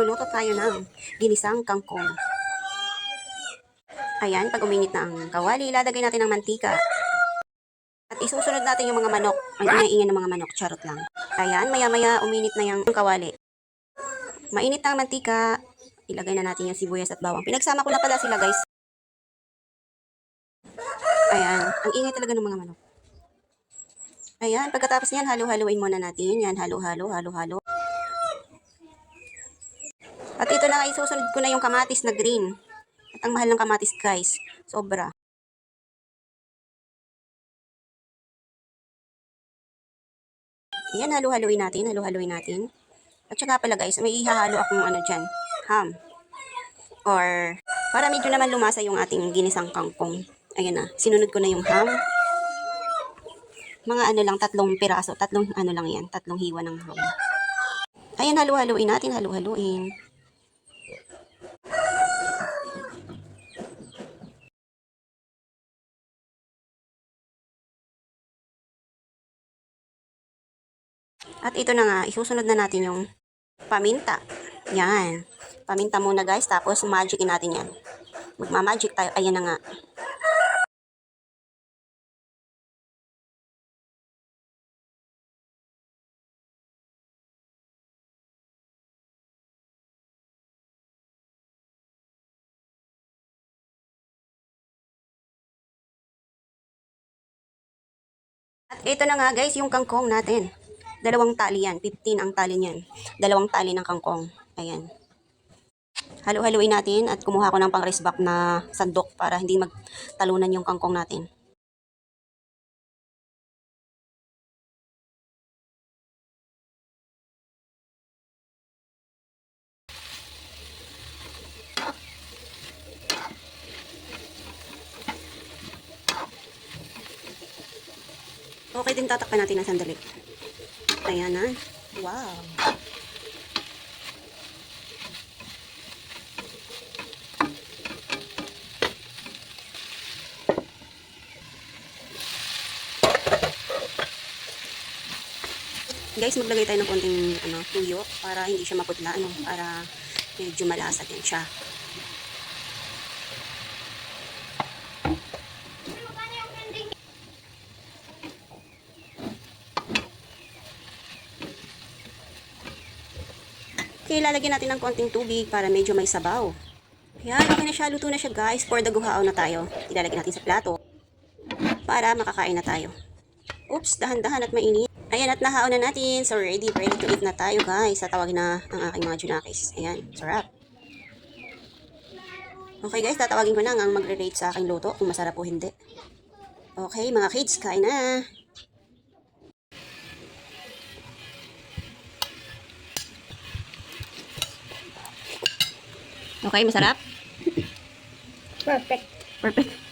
Luluto tayo ng ginisang kangkong. Ayan, pag uminit na ang kawali, ilalagay natin ng mantika. At isusunod natin yung mga manok. Ang ingay-ingay ng mga manok, charot lang. Ayan, maya-maya uminit na yung kawali. Mainit na ang mantika, ilagay na natin yung sibuyas at bawang. Pinagsama ko na pala sila guys. Ayan, ang ingay talaga ng mga manok. Ayan, pagkatapos niyan, halo-haloin muna natin. Yan, halo-halo, halo-halo. Na, isusunod ko na yung kamatis na green. At ang mahal ng kamatis, guys. Sobra. Ayan, halo-haloin natin, halo-haloin natin. At saka pala guys, may ihahalo akong ano dyan, ham. Or, para medyo naman lumasa yung ating ginisang kangkong. Ayan na, sinunod ko na yung ham. Mga ano lang, tatlong piraso, tatlong ano lang yan, tatlong hiwa ng ham. Ayan, halo-haloin natin, halo-haloin. At ito na nga, isusunod na natin yung paminta. Yan. Paminta muna guys, tapos magicin natin yan. Magmamagic tayo. Ayan na nga. At ito na nga guys, yung kangkong natin. Dalawang tali yan. 15 ang tali niyan. Dalawang tali ng kangkong. Ayan. Halo-haloin natin at kumuha ko ng pang back na sandok para hindi magtalunan yung kangkong natin. Okay din tatakpan natin ng sandali. Ayan na. Wow. Guys, maglagay tayo ng konting ano, tuyo para hindi siya maputla, ano, para medyo malasa din siya. Okay, lalagyan natin ng konting tubig para medyo may sabaw. Ayan, okay na siya. Luto na siya guys. For the guhao na tayo. Ilalagyan natin sa plato. Para makakain na tayo. Oops, dahan-dahan at mainit. Ayan, at nahaon na natin. So, ready, ready to eat na tayo guys. Sa tawag na ang aking mga junakis. Ayan, sarap. Okay guys, tatawagin ko na ang magre-rate sa aking luto kung masarap o hindi. Okay, mga kids, kain na. Okay, masarap? Perfect. Perfect.